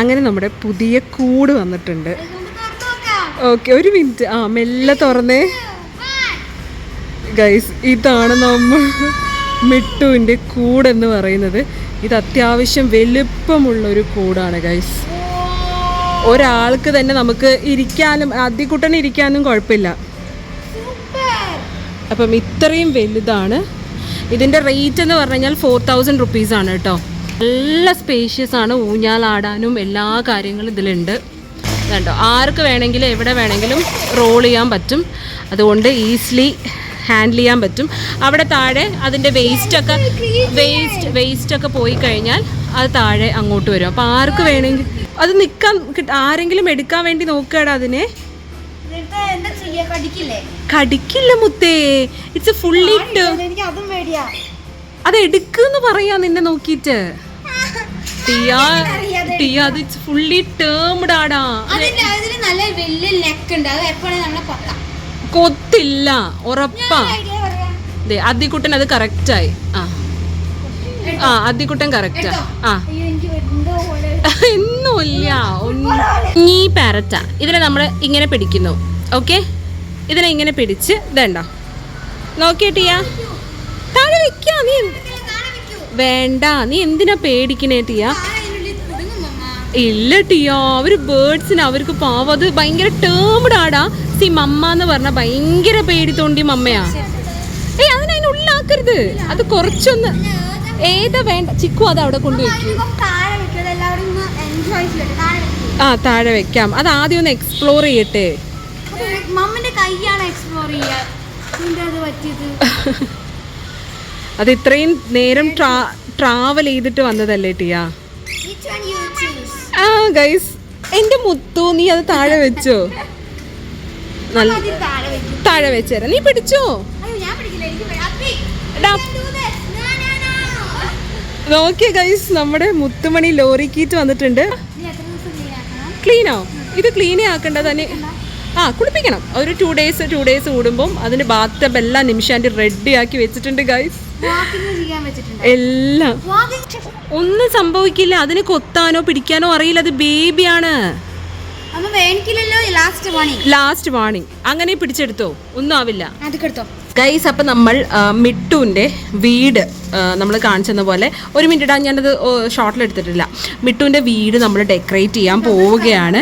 അങ്ങനെ നമ്മുടെ പുതിയ കൂട് വന്നിട്ടുണ്ട്. ഓക്കെ ഒരു മിനിറ്റ്. ആ മെല്ലെ തുറന്നേ. ഗൈസ് ഇതാണ് നമ്മൾ മിട്ടുവിന്റെ കൂടെന്ന് പറയുന്നത്. ഇത് അത്യാവശ്യം വലുപ്പമുള്ളൊരു കൂടാണ് ഗൈസ് ഒരാൾക്ക് തന്നെ നമുക്ക് ഇരിക്കാനും അതിക്കുട്ടൻ ഇരിക്കാനും കുഴപ്പമില്ല. അപ്പം ഇത്രയും വലുതാണ്. ഇതിന്റെ റേറ്റ് എന്ന് പറഞ്ഞു കഴിഞ്ഞാൽ ഫോർ തൗസൻഡ് റുപ്പീസാണ് കേട്ടോ. നല്ല സ്പേഷ്യസ് ആണ് ഊഞ്ഞാലാടാനും എല്ലാ കാര്യങ്ങളും ഇതിലുണ്ട്. കണ്ടോ? ആർക്ക് വേണമെങ്കിലും എവിടെ വേണമെങ്കിലും റോൾ ചെയ്യാൻ പറ്റും. അതുകൊണ്ട് ഈസിലി ഹാൻഡിൽ ചെയ്യാൻ പറ്റും. അവിടെ താഴെ അതിന്റെ വേസ്റ്റൊക്കെ വേസ്റ്റ് വേസ്റ്റൊക്കെ പോയി കഴിഞ്ഞാൽ അത് താഴെ അങ്ങോട്ട് വരും. അപ്പോൾ ആർക്ക് വേണമെങ്കിൽ അത് നിൽക്കാൻ ആരെങ്കിലും എടുക്കാൻ വേണ്ടി നോക്കുകയാണ് അതിനെ. കടിക്കില്ലേ? മുത്തേ. ഇറ്റ്സ് ഫുള്ളി അതും പേടിയാ. അത് എടുക്കുന്ന് പറയാ നിന്നെ നോക്കിയിട്ട്. ടിയ ടിയ അത് ഫുള്ളി ടേംഡ് ആടാ. നല്ല വലിയ നെക്ക് ഉണ്ട് അത് എപ്പോഴും നമ്മളെ കൊത്താം? കൊത്തില്ല ഉറപ്പാ. അതിക്കുട്ടൻ അത് കറക്റ്റായി ആ. ആ അദ്ദിക്കുട്ടൻ കറക്റ്റാ ആ. ഒന്നുമില്ല ഒന്നും ഈ പാരറ്റ ഇതിനെ നമ്മൾ ഇങ്ങനെ പിടിക്കുന്നു. ഓക്കെ? ഇതിനെ ഇങ്ങനെ പിടിച്ച് ഇതണ്ടോ? നോക്കിയിട്ടിയ താഴെ നീ വേണ്ട നീ എന്തിനാ പേടിക്കണേ ടിയ? ഇല്ല ടിയ അവർ ബേർഡ്സിന് അവർക്ക് പാവം. അത് ഭയങ്കര ടേംഡ് ആടാ. സി മമ്മ എന്ന് പറഞ്ഞ ഭയങ്കര പേടി തോണ്ടി മമ്മയാ. ഏയ് അതിനെ അതിന് ഉള്ളാക്കരുത്. അത് കുറച്ചൊന്ന് ഏതാ വേണ്ട? ചിക്കു അത് അവിടെ കൊണ്ടുവയ്ക്കൂ ആ താഴെ വെക്കാം. അത് ആദ്യം ഒന്ന് എക്സ്പ്ലോർ ചെയ്യട്ടെ. മമ്മിന്റെ കൈയാണ് എക്സ്പ്ലോർ ചെയ്യാ ഇതിന്റെ അത് പറ്റിയത്. അത് ഇത്രയും നേരം ട്രാവൽ ചെയ്തിട്ട് വന്നതല്ലേ ടിയ? ആ ഗൈസ് എന്റെ മുത്തു നീ അത് താഴെ വെച്ചോ നല്ല താഴെ വെച്ചേരാ നീ പിടിച്ചോ ഓക്കെ. നോക്കിയ ഗൈസ് നമ്മുടെ മുത്തുമണി ലോറി കീറ്റ് വന്നിട്ടുണ്ട്? ക്ലീനോ ഇത് ക്ലീനേ ആക്കണ്ട തന്നെ ആ കുളിപ്പിക്കണം. ഒരു ടു ഡേയ്സ് ടു ഡേയ്സ് കൂടുമ്പോൾ അതിന് ബാത്ത് ടബ് എല്ലാം നിമിഷാന്റെ റെഡി ആക്കി വെച്ചിട്ടുണ്ട് ഗൈസ്. എല്ലാം. ഒന്നും സംഭവിക്കില്ല. അതിന് കൊത്താനോ പിടിക്കാനോ അറിയില്ല. അത് ബേബിയാണ് ലാസ്റ്റ് വാണിംഗ് അങ്ങനെ പിടിച്ചെടുത്തോ? ഒന്നും ആവില്ല. അത് കെടുത്തോ. ഗൈസ് അപ്പം നമ്മൾ മിട്ടുവിന്റെ വീട് നമ്മൾ കാണിച്ചെന്ന പോലെ ഒരു മിനിറ്റ് ഇടാൻ ഞാനത് ഷോർട്ടിൽ എടുത്തിട്ടില്ല. മിട്ടുവിന്റെ വീട് നമ്മൾ ഡെക്കറേറ്റ് ചെയ്യാൻ പോവുകയാണ്.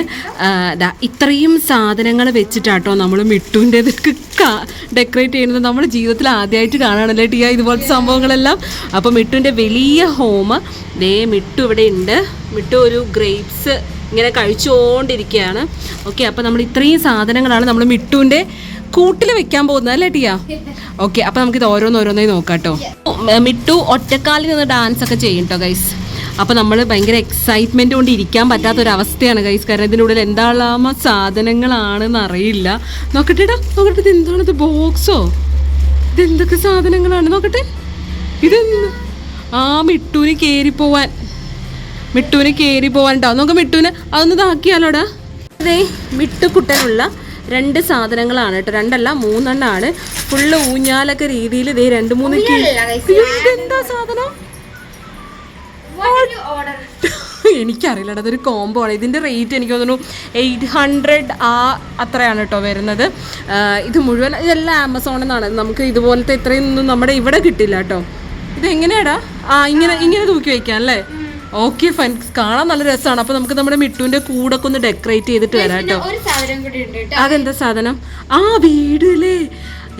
ഇത്രയും സാധനങ്ങൾ വെച്ചിട്ടാട്ടോ നമ്മൾ മിട്ടുവിന്റെ ഡെക്കറേറ്റ് ചെയ്യുന്നത്. നമ്മൾ ജീവിതത്തിൽ ആദ്യമായിട്ട് കാണാണല്ലേ ടിയ ഇതുപോലത്തെ സംഭവങ്ങളെല്ലാം? അപ്പോൾ മിട്ടുവിന്റെ വലിയ ഹോം ദേ മിട്ടു ഇവിടെ ഉണ്ട്. മിട്ടു ഒരു ഗ്രേപ്സ് ഇങ്ങനെ കഴിച്ചുകൊണ്ടിരിക്കുകയാണ്. ഓക്കെ അപ്പോൾ നമ്മൾ ഇത്രയും സാധനങ്ങളാണ് നമ്മൾ മിട്ടുവിന്റെ കൂട്ടിൽ വെക്കാൻ പോകുന്നത് അല്ലേ ടിയ? ഓക്കെ അപ്പൊ നമുക്ക് ഇത് ഓരോന്നോരോന്നായി നോക്കാട്ടോ കേട്ടോ. മിട്ടു ഒറ്റക്കാലിൽ നിന്ന് ഡാൻസ് ഒക്കെ ചെയ്യും ഗൈസ് അപ്പൊ നമ്മൾ ഭയങ്കര എക്സൈറ്റ്മെന്റ് കൊണ്ട് ഇരിക്കാൻ പറ്റാത്ത ഒരു അവസ്ഥയാണ് ഗൈസ് കാരണം ഇതിന്റെ ഉള്ളിൽ എന്താളാമ സാധനങ്ങളാണെന്ന് അറിയില്ല. നോക്കട്ടെടാ നോക്കട്ടെ ഇത് എന്താണ് ഇത് ബോക്സോ ഇത് എന്തൊക്കെ സാധനങ്ങളാണ്? നോക്കട്ടെ. ഇതെന്ത്? ആ മിട്ടുവിന് കയറി പോവാൻ മിട്ടുവിന് കയറി പോവാൻ കേട്ടോ നമുക്ക് മിട്ടുവിന് അതൊന്ന് ഇതാക്കിയാലോടാ. അതെ മിട്ടുക്കുട്ടനുള്ള രണ്ട് സാധനങ്ങളാണ് കേട്ടോ. രണ്ടല്ല മൂന്നെണ്ണാണ്. ഫുള്ള് ഊഞ്ഞാലൊക്കെ രീതിയിൽ ഇതേ രണ്ട് മൂന്ന് എന്താ സാധനം? എനിക്കറിയില്ല അതൊരു കോംബോ ആണ്. ഇതിന്റെ റേറ്റ് എനിക്ക് തോന്നുന്നു എയ്റ്റ് ഹൺഡ്രഡ് ആ അത്രയാണ് കേട്ടോ വരുന്നത്. ഇത് മുഴുവൻ ഇതെല്ലാം ആമസോണിൽ നിന്നാണ് നമുക്ക് ഇതുപോലത്തെ ഇത്രയൊന്നും നമ്മുടെ ഇവിടെ കിട്ടില്ല കേട്ടോ. ഇത് എങ്ങനെയാടാ ആ ഇങ്ങനെ ഇങ്ങനെ തൂക്കി വയ്ക്കാം അല്ലേ? ഓക്കെ ഫൈൻ കാണാൻ നല്ല രസമാണ്. അപ്പൊ നമുക്ക് നമ്മുടെ മിട്ടുവിന്റെ കൂടൊക്കെ ഒന്ന് ഡെക്കറേറ്റ് ചെയ്തിട്ട് വരാം കേട്ടോ. അതെന്താ സാധനം? ആ വീടില്ലേ?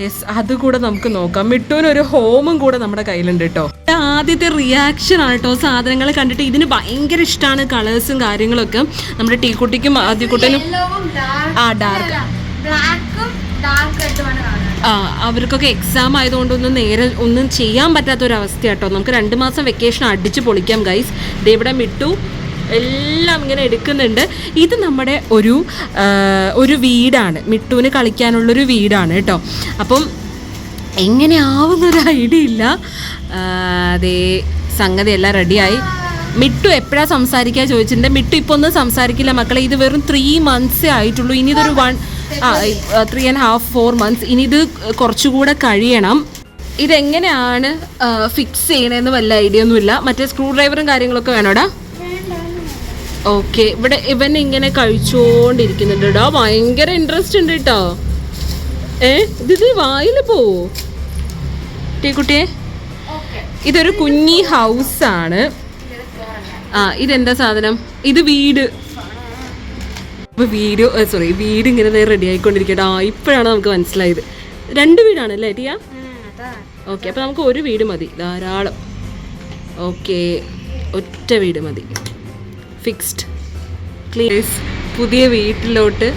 യെസ് അത് കൂടെ നമുക്ക് നോക്കാം. മിട്ടുവിന് ഒരു ഹോമും കൂടെ നമ്മുടെ കയ്യിലുണ്ട് കേട്ടോ. ആദ്യത്തെ റിയാക്ഷൻ ആണ് കേട്ടോ. സാധനങ്ങൾ കണ്ടിട്ട് ഇതിന് ഭയങ്കര ഇഷ്ടമാണ് കളേഴ്സും കാര്യങ്ങളൊക്കെ. നമ്മുടെ ടീക്കുട്ടിക്കും ആദ്യക്കുട്ടനും ആ ഡാർക്ക് ബ്ലാക്കും ഡാർക്ക് ആയിട്ട് അവർക്കൊക്കെ എക്സാം ആയതുകൊണ്ടൊന്നും നേരെ ഒന്നും ചെയ്യാൻ പറ്റാത്ത ഒരു അവസ്ഥ കേട്ടോ നമുക്ക് രണ്ട് മാസം വെക്കേഷൻ അടിച്ച് പൊളിക്കാം ഗൈസ് ഇവിടെ മിട്ടു എല്ലാം ഇങ്ങനെ എടുക്കുന്നുണ്ട്. ഇത് നമ്മുടെ ഒരു ഒരു വീടാണ്. മിട്ടുവിന് കളിക്കാനുള്ളൊരു വീടാണ് കേട്ടോ. അപ്പം എങ്ങനെയാവുന്നൊരു ഐഡിയ ഇല്ല. അതേ സംഗതി എല്ലാം റെഡിയായി. മിട്ടു എപ്പോഴാണ് സംസാരിക്കാൻ ചോദിച്ചിട്ടുണ്ട്. മിട്ടു ഇപ്പോൾ ഒന്നും സംസാരിക്കില്ല മക്കളെ. ഇത് വെറും ത്രീ മന്ത്സേ ആയിട്ടുള്ളൂ. ഇനി ഇതൊരു വൺ ആ three and half four months ഇനി ഇത് കുറച്ചുകൂടെ കഴിയണം. ഇതെങ്ങനെയാണ് ഫിക്സ് ചെയ്യണതെന്ന് വല്ല ഐഡിയ ഒന്നുമില്ല. മറ്റേ സ്ക്രൂ ഡ്രൈവറും കാര്യങ്ങളൊക്കെ വേണോടാ ഓക്കെ ഇവിടെ ഇവൻ ഇങ്ങനെ കഴിച്ചോണ്ടിരിക്കുന്നുണ്ട് കേട്ടോ ഭയങ്കര ഇൻട്രസ്റ്റ് ഉണ്ട് കേട്ടോ ഏ? ഇത് വായിൽ പോവോ ടീക്കുട്ടിയെ? ഇതൊരു കുഞ്ഞി ഹൗസ് ആണ്. ആ ഇതെന്താ സാധനം? ഇത് വീട്. ഇപ്പൊ വീഡിയോ സോറി വീട് ഇങ്ങനെ റെഡി ആയിക്കൊണ്ടിരിക്കട്ടെ ആ ഇപ്പോഴാണ് നമുക്ക് മനസ്സിലായത്. രണ്ട് വീടാണ് അല്ലേ ടിയ? ഓക്കെ അപ്പൊ നമുക്ക് ഒരു വീട് മതി. ധാരാളം. ഓക്കെ ഒറ്റ വീട് മതി. ഫിക്സ്ഡ് ക്ലീസ് പുതിയ വീട്ടിലോട്ട്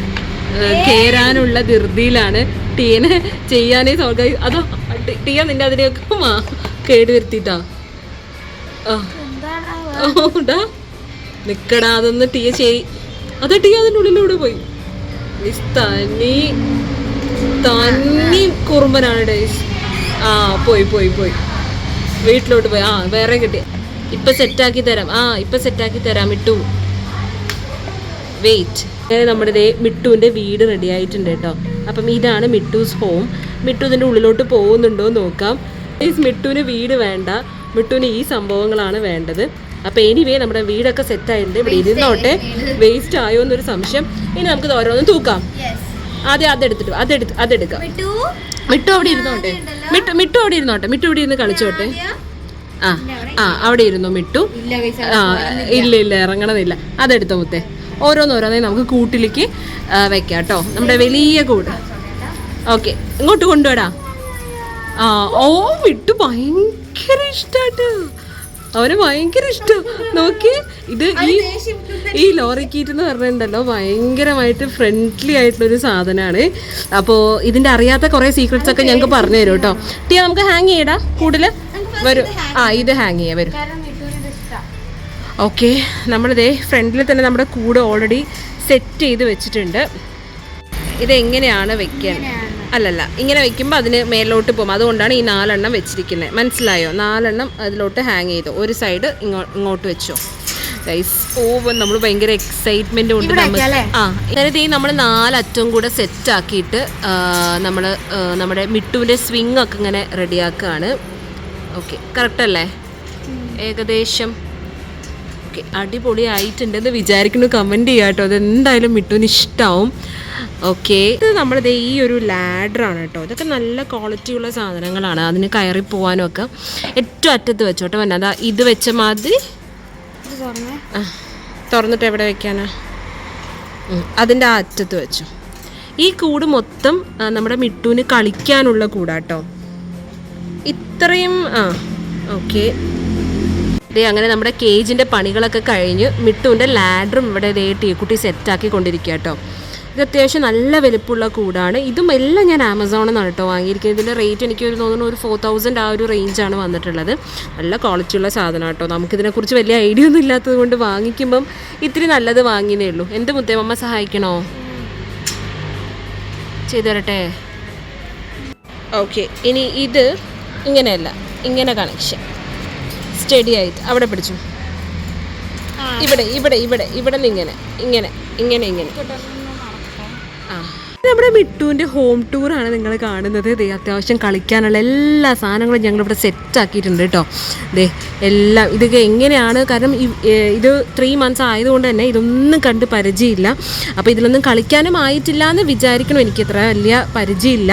കയറാനുള്ള ധൃതിയിലാണ് ടീനെ ചെയ്യാനേ സൗകര്യ അതോ ടീയ നിന്റെ അതിനെയൊക്കെ മാ കേട് വരുത്തിട്ടാ ഓടാ നിക്കടാ അതൊന്ന് ടീയ ചെയ്. അതാ ടീയ അതിന്റെ ഉള്ളിലൂടെ പോയി? തന്നി തനി തന്നി കുറുമ്പനാണ് ഡേയ്സ് ആ പോയി പോയി പോയി. വീട്ടിലോട്ട് പോയി. ആ വേറെ കിട്ടി. ഇപ്പൊ സെറ്റാക്കി തരാം. ആ ഇപ്പൊ സെറ്റാക്കി തരാം ഇട്ടു വെയിറ്റ് അങ്ങനെ നമ്മുടെ ഇതേ മിട്ടുവിന്റെ വീട് റെഡി ആയിട്ടുണ്ട് കേട്ടോ അപ്പം ഇതാണ് മിട്ടൂസ് ഹോം മിട്ടു ഇതിന്റെ ഉള്ളിലോട്ട് പോകുന്നുണ്ടോ നോക്കാം. മിട്ടുവിന് വീട് വേണ്ട. മിട്ടുവിന് ഈ സംഭവങ്ങളാണ് വേണ്ടത്. അപ്പം എനിവേ നമ്മുടെ വീടൊക്കെ സെറ്റ് ആയിട്ടുണ്ട്. ഇവിടെ ഇരുന്നോട്ടെ. വേസ്റ്റ് ആയോ എന്നൊരു സംശയം. ഇനി നമുക്ക് ഓരോന്നും തൂക്കാം. അതെ അതെടുത്തിട്ട്. അതെടുത്ത് അതെടുക്കാം. മിട്ടു? അവിടെ ഇരുന്നോട്ടെ. മിട്ടു മിട്ടു അവിടെ ഇരുന്നോട്ടെ. മിട്ടു ഇവിടെ ഇരുന്ന് കളിച്ചോട്ടെ. ആ ആ അവിടെ ഇരുന്നു മിട്ടു? ആ ഇല്ല ഇല്ല. ഇറങ്ങണമെന്നില്ല അതെടുത്തോ മുത്തേ. ഓരോന്നോരോന്നേ നമുക്ക് കൂട്ടിലേക്ക് വെക്കാം കേട്ടോ. നമ്മുടെ വലിയ കൂട്. ഓക്കെ. ഇങ്ങോട്ട് കൊണ്ടുവരാ ആ ഓ വിട്ടു ഭയങ്കര ഇഷ്ടാട്ട് അവന് ഭയങ്കര ഇഷ്ടം. നോക്കി ഇത് ഈ ഈ ലോറി കീറ്റ് എന്ന് പറഞ്ഞിട്ടുണ്ടല്ലോ ഭയങ്കരമായിട്ട് ഫ്രണ്ട്ലി ആയിട്ടുള്ളൊരു സാധനമാണ്. അപ്പോൾ ഇതിന്റെ അറിയാത്ത കുറേ സീക്രട്സ് ഒക്കെ ഞങ്ങൾക്ക് പറഞ്ഞു തരും കേട്ടോ. ടീ നമുക്ക് ഹാങ് ചെയ്യടാ കൂടുതൽ വരും. ആ ഇത് ഹാങ് ചെയ്യാം വരും. ഓക്കെ നമ്മളിതേ ഫ്രണ്ടിൽ തന്നെ നമ്മുടെ കൂടെ ഓൾറെഡി സെറ്റ് ചെയ്ത് വെച്ചിട്ടുണ്ട്. ഇതെങ്ങനെയാണ് വെക്കേണ്ടത് അല്ലല്ല ഇങ്ങനെ വെക്കുമ്പോൾ അതിന് മേലോട്ട് പോകും. അതുകൊണ്ടാണ് ഈ നാലെണ്ണം വെച്ചിരിക്കുന്നത്. മനസ്സിലായോ? നാലെണ്ണം അതിലോട്ട് ഹാങ് ചെയ്തു. ഒരു സൈഡ് ഇങ്ങോ ഇങ്ങോട്ട് വെച്ചോ. ഓ നമ്മൾ ഭയങ്കര എക്സൈറ്റ്മെന്റ് ഉണ്ട് നമ്മൾ ആ അതായത് ഈ നമ്മൾ നാലറ്റവും കൂടെ സെറ്റ് ആക്കിയിട്ട് നമ്മൾ നമ്മുടെ മിട്ടുവിന്റെ സ്വിങ് ഒക്കെ ഇങ്ങനെ റെഡിയാക്കുകയാണ് ഓക്കെ കറക്റ്റ് അല്ലേ? ഏകദേശം. ഓക്കെ അടിപൊളിയായിട്ടുണ്ടെന്ന് വിചാരിക്കുന്നു. കമന്റ് ചെയ്യാം കേട്ടോ അത് എന്തായാലും മിട്ടുവിന് ഇഷ്ടമാവും ഓക്കെ ഇത് നമ്മുടെ ഈ ഒരു ലാഡറാണ് കേട്ടോ. ഇതൊക്കെ നല്ല ക്വാളിറ്റി ഉള്ള സാധനങ്ങളാണ്. അതിന് കയറി പോകാനും ഒക്കെ ഏറ്റവും അറ്റത്ത് വെച്ചോട്ടെ. വന്നെ അതാ ഇത് വെച്ച മാതിരി. തുറന്നിട്ട് എവിടെ വെക്കാനാ? അതിന്റെ ആ അറ്റത്ത് വെച്ചു. ഈ കൂട് മൊത്തം നമ്മുടെ മിട്ടുവിന് കളിക്കാനുള്ള കൂടാട്ടോ. ഇത്രയും ആ ഓക്കെ അങ്ങനെ നമ്മുടെ കേജിന്റെ പണികളൊക്കെ കഴിഞ്ഞ് മിട്ടുവിന്റെ ലാഡറും ഇവിടെ ദേ ടീക്കുട്ടി സെറ്റാക്കി കൊണ്ടിരിക്കുക കേട്ടോ. ഇത് അത്യാവശ്യം നല്ല വലിപ്പമുള്ള കൂടാണ്. ഇതും എല്ലാം ഞാൻ ആമസോണിൽ നിന്നാണ് കേട്ടോ വാങ്ങിയിരിക്കുന്നത്. ഇതിന്റെ റേറ്റ് എനിക്ക് ഒരു തോന്നുന്നു ഒരു ഫോർ തൗസൻഡ് ആ ഒരു റേഞ്ചാണ് വന്നിട്ടുള്ളത്. നല്ല ക്വാളിറ്റി ഉള്ള സാധനം കേട്ടോ. നമുക്കിതിനെക്കുറിച്ച് വലിയ ഐഡിയ ഒന്നും ഇല്ലാത്തത് കൊണ്ട് വാങ്ങിക്കുമ്പം ഇത്തിരി നല്ലത് വാങ്ങിയതേ ഉള്ളൂ. എന്ത് മുത്തേമ്മ സഹായിക്കണോ? ചെയ്തു തരട്ടെ? ഓക്കെ ഇനി ഇത് ഇങ്ങനെയല്ല. ഇങ്ങനെ കണക്ഷൻ സ്റ്റഡി ആയിട്ട്. അവിടെ പിടിച്ചു. ഇവിടെ ഇവിടെ ഇവിടെ ഇവിടെ നിന്ന് ഇങ്ങനെ. ഇങ്ങനെ ഇങ്ങനെ ഇങ്ങനെ. നമ്മുടെ മിട്ടുവിന്റെ ഹോം ടൂറാണ് നിങ്ങൾ കാണുന്നത്. ദേ അത്യാവശ്യം കളിക്കാനുള്ള എല്ലാ സാധനങ്ങളും ഞങ്ങളിവിടെ സെറ്റ് ആക്കിയിട്ടുണ്ട് കേട്ടോ. ദേ എല്ലാം ഇതൊക്കെ എങ്ങനെയാണ്? കാരണം ഇത് ത്രീ മന്ത്സ് ആയതുകൊണ്ട് തന്നെ ഇതൊന്നും കണ്ട് പരിചയമില്ല. അപ്പോൾ ഇതിലൊന്നും കളിക്കാനും ആയിട്ടില്ല എന്ന് വിചാരിക്കണം. എനിക്ക് ഇത്ര വലിയ പരിചയമില്ല.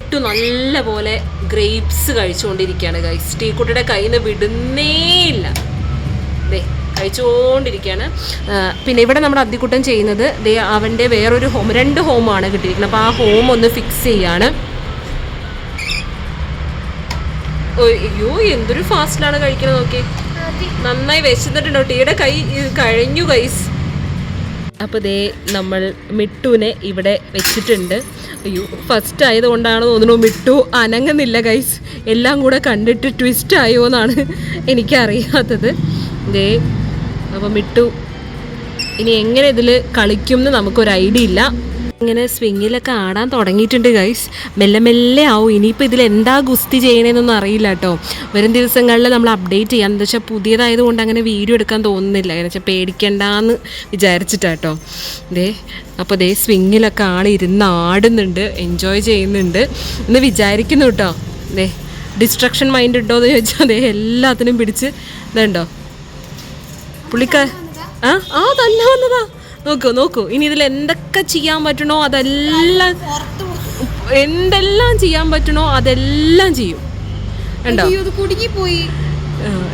മിട്ടു നല്ല പോലെ ഗ്രേപ്സ് കഴിച്ചുകൊണ്ടിരിക്കുകയാണ് ഗൈസ് ടീക്കുട്ടിയുടെ കയ്യിൽ നിന്ന് വിടുന്നേ ഇല്ല ദേ കഴിച്ചുകൊണ്ടിരിക്കുകയാണ് പിന്നെ ഇവിടെ നമ്മൾ അദ്ദിക്കുട്ടൻ ചെയ്യുന്നത് ദേ അവന്റെ വേറൊരു ഹോം രണ്ട് ഹോമാണ് കിട്ടിയിരിക്കുന്നത്. അപ്പോൾ ആ ഹോം ഒന്ന് ഫിക്സ് ചെയ്യാണ്. അയ്യോ എന്തൊരു ഫാസ്റ്റിലാണ് കഴിക്കുന്നത് നോക്കി നന്നായി വിശന്നിട്ടുണ്ടോ ടീയുടെ കൈ കഴിഞ്ഞു കൈസ് അപ്പോൾ ദേ നമ്മൾ മിട്ടുവിനെ ഇവിടെ വെച്ചിട്ടുണ്ട്. അയ്യോ ഫസ്റ്റ് ആയതുകൊണ്ടാണ് തോന്നുന്നു മിട്ടു അനങ്ങുന്നില്ല ഗൈസ് എല്ലാം കൂടെ കണ്ടിട്ട് ട്വിസ്റ്റ് ആയോ എന്നാണ് എനിക്കറിയാത്തത്. ദേ അപ്പോൾ മിട്ടു ഇനി എങ്ങനെ ഇതിൽ കളിക്കും എന്ന് നമുക്കൊരു ഐഡിയ ഇല്ല. ഇങ്ങനെ സ്വിങ്ങിലൊക്കെ ആടാൻ തുടങ്ങിയിട്ടുണ്ട് ഗൈസ് മെല്ലെ മെല്ലെ ആവും. ഇനിയിപ്പോൾ ഇതിൽ എന്താ ഗുസ്തി ചെയ്യണേന്നൊന്നും അറിയില്ല കേട്ടോ വരും ദിവസങ്ങളിൽ നമ്മൾ അപ്ഡേറ്റ് ചെയ്യാം. എന്താ വെച്ചാൽ പുതിയതായതുകൊണ്ട് അങ്ങനെ വീഡിയോ എടുക്കാൻ തോന്നുന്നില്ല. എന്ന് വെച്ചാൽ പേടിക്കണ്ടെന്ന് വിചാരിച്ചിട്ടാട്ടോ ദേ അപ്പോൾ ദേ സ്വിങ്ങിലൊക്കെ ആൾ ഇരുന്ന് ആടുന്നുണ്ട് എൻജോയ് ചെയ്യുന്നുണ്ട്. എന്ന് വിചാരിക്കുന്നു കേട്ടോ ദേ ഡിസ്ട്രക്ഷൻ മൈൻഡ് ഉണ്ടോ എന്ന് ചോദിച്ചാൽ ദേ എല്ലാത്തിനും പിടിച്ച് ഇതുണ്ടോ? പുള്ളിക്കാർ ആ ആ തന്നെ വന്നതാ. നോക്കൂ നോക്കൂ. ഇനി ഇതിൽ എന്തൊക്കെ ചെയ്യാൻ പറ്റണോ അതെല്ലാം എന്തെല്ലാം ചെയ്യാൻ പറ്റണോ അതെല്ലാം ചെയ്യും. ഉണ്ടോ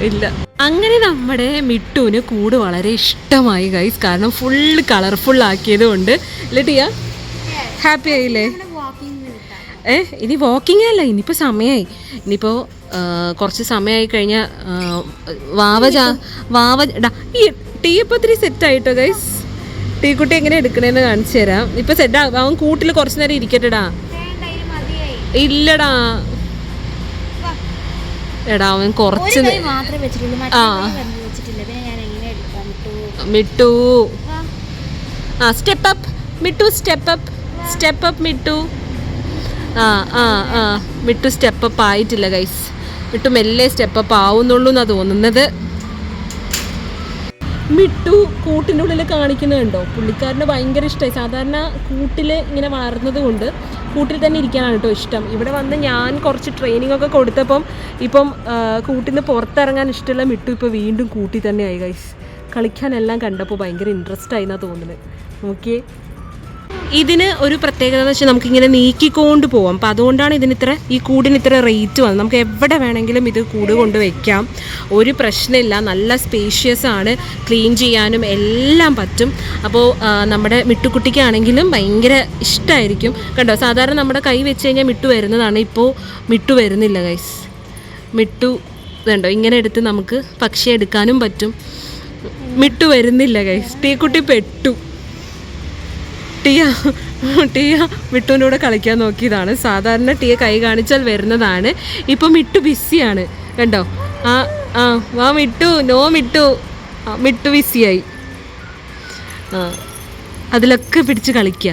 ഇല്ല. അങ്ങനെ നമ്മുടെ മിട്ടുവിന് കൂട് വളരെ ഇഷ്ടമായി ഗൈസ് കാരണം ഫുള്ള് കളർഫുൾ ആക്കിയത് കൊണ്ട്. അല്ലേ ടിയ? ഹാപ്പി ആയില്ലേ? ഏ ഇനി വാക്കിംഗ് അല്ല. ഇനിയിപ്പോൾ സമയമായി ഇനിയിപ്പോൾ കുറച്ച് സമയമായി കഴിഞ്ഞാൽ വാവ ചാ വാവ ഈ ടീ ഇപ്പോൾ ഇത്തിരി സെറ്റ് ആയിട്ടോ ഗൈസ് ടീ കുട്ടി എങ്ങനെ എടുക്കണേന്ന് കാണിച്ചു തരാം. ഇപ്പം സെറ്റ് അവൻ കൂട്ടിൽ കുറച്ച് നേരം ഇരിക്കട്ടെടാ ഇല്ലടാ. എടാ അവൻ കുറച്ച് ആ. മിട്ടു. ആ step up Mittu step up step up Mittu. ആ ആ ആ. മിട്ടു സ്റ്റെപ്പ് അപ്പ് ആയിട്ടില്ല ഗൈസ് മിട്ടു മെല്ലെ സ്റ്റെപ്പ് അപ്പ് ആവുന്നുള്ളൂ എന്നാ തോന്നുന്നത്. മിട്ടു കൂട്ടിന്റെ ഉള്ളിൽ കാണിക്കുന്നത് കണ്ടോ? പുള്ളിക്കാരന് ഭയങ്കര ഇഷ്ടമായി സാധാരണ കൂട്ടിൽ ഇങ്ങനെ വളർന്നത് കൊണ്ട് കൂട്ടിൽ തന്നെ ഇരിക്കാനാണ് കേട്ടോ ഇഷ്ടം. ഇവിടെ വന്ന് ഞാൻ കുറച്ച് ട്രെയിനിങ് ഒക്കെ കൊടുത്തപ്പം ഇപ്പം കൂട്ടിൽ നിന്ന് പുറത്തിറങ്ങാൻ ഇഷ്ടമുള്ള മിട്ടു ഇപ്പോൾ വീണ്ടും കൂട്ടി തന്നെ ആയി കളിക്കാനെല്ലാം കണ്ടപ്പോൾ ഭയങ്കര ഇൻട്രസ്റ്റ് ആയി എന്നാണ് തോന്നുന്നത്. നോക്കിയേ. ഇതിന് ഒരു പ്രത്യേകത എന്ന് വെച്ചാൽ നമുക്കിങ്ങനെ നീക്കിക്കൊണ്ട് പോവാം. അപ്പോൾ അതുകൊണ്ടാണ് ഇതിന് ഇത്ര ഈ കൂടിന് ഇത്ര റേറ്റ് വന്നത്. നമുക്ക് എവിടെ വേണമെങ്കിലും ഇത് കൂട് കൊണ്ട് വയ്ക്കാം ഒരു പ്രശ്നമില്ല. നല്ല സ്പേഷ്യസ് ആണ്. ക്ലീൻ ചെയ്യാനും എല്ലാം പറ്റും. അപ്പോൾ നമ്മുടെ മിട്ടുക്കുട്ടിക്കാണെങ്കിലും ഭയങ്കര ഇഷ്ടമായിരിക്കും കണ്ടോ? സാധാരണ നമ്മുടെ കൈ വെച്ച് കഴിഞ്ഞാൽ മിട്ടു വരുന്നതാണ്. ഇപ്പോൾ മിട്ടു വരുന്നില്ല ഗൈസ് മിട്ടു ഇതുണ്ടോ ഇങ്ങനെ എടുത്ത് നമുക്ക് പക്ഷി എടുക്കാനും പറ്റും. മിട്ടു വരുന്നില്ല ഗൈസ് തീക്കുട്ടി പെട്ടു. ടിയ ടിയ മിട്ടുവിന്റെ കൂടെ കളിക്കാൻ നോക്കിയതാണ്. സാധാരണ ടിയ കൈ കാണിച്ചാൽ വരുന്നതാണ്. ഇപ്പം മിട്ടു ബിസിയാണ്. കണ്ടോ? ആ ആ വാ മിട്ടു നോ മിട്ടു. മിട്ടു ബിസിയായി. ആ അതിലൊക്കെ പിടിച്ച് കളിക്കുക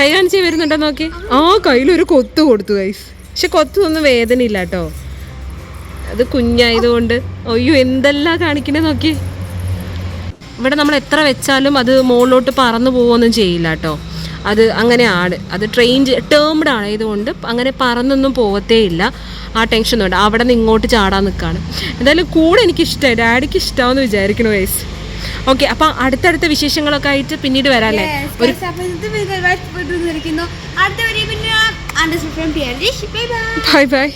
കൈ കാണിച്ച് വരുന്നുണ്ടോ നോക്കി? ആ കയ്യിലൊരു കൊത്ത് കൊടുത്തു ഗൈസ് പക്ഷെ കൊത്തൊന്നും വേദനയില്ല കേട്ടോ. അത് കുഞ്ഞായതുകൊണ്ട്. അയ്യോ എന്തെല്ലാം കാണിക്കണേ നോക്കി. ഇവിടെ നമ്മൾ എത്ര വെച്ചാലും അത് മുകളിലോട്ട് പറന്നു പോവുകയൊന്നും ചെയ്യില്ല കേട്ടോ. അത് അങ്ങനെയാണ്. അത് ട്രെയിൻ ടേംഡ് ആണ് ഇതുകൊണ്ട് അങ്ങനെ പറന്നൊന്നും പോവത്തേ ഇല്ല. ആ ടെൻഷൻ ഉണ്ട് അവിടെ നിന്ന് ഇങ്ങോട്ട് ചാടാൻ നിൽക്കുകയാണ് എന്തായാലും കൂടെ എനിക്ക് ഇഷ്ടമായി ഡാഡിക്ക് ഇഷ്ടമാവെന്ന് വിചാരിക്കണു വയസ്സ് ഓക്കെ അപ്പം അടുത്തടുത്ത വിശേഷങ്ങളൊക്കെ ആയിട്ട് പിന്നീട് വരാല്ലേ ബൈ ബൈ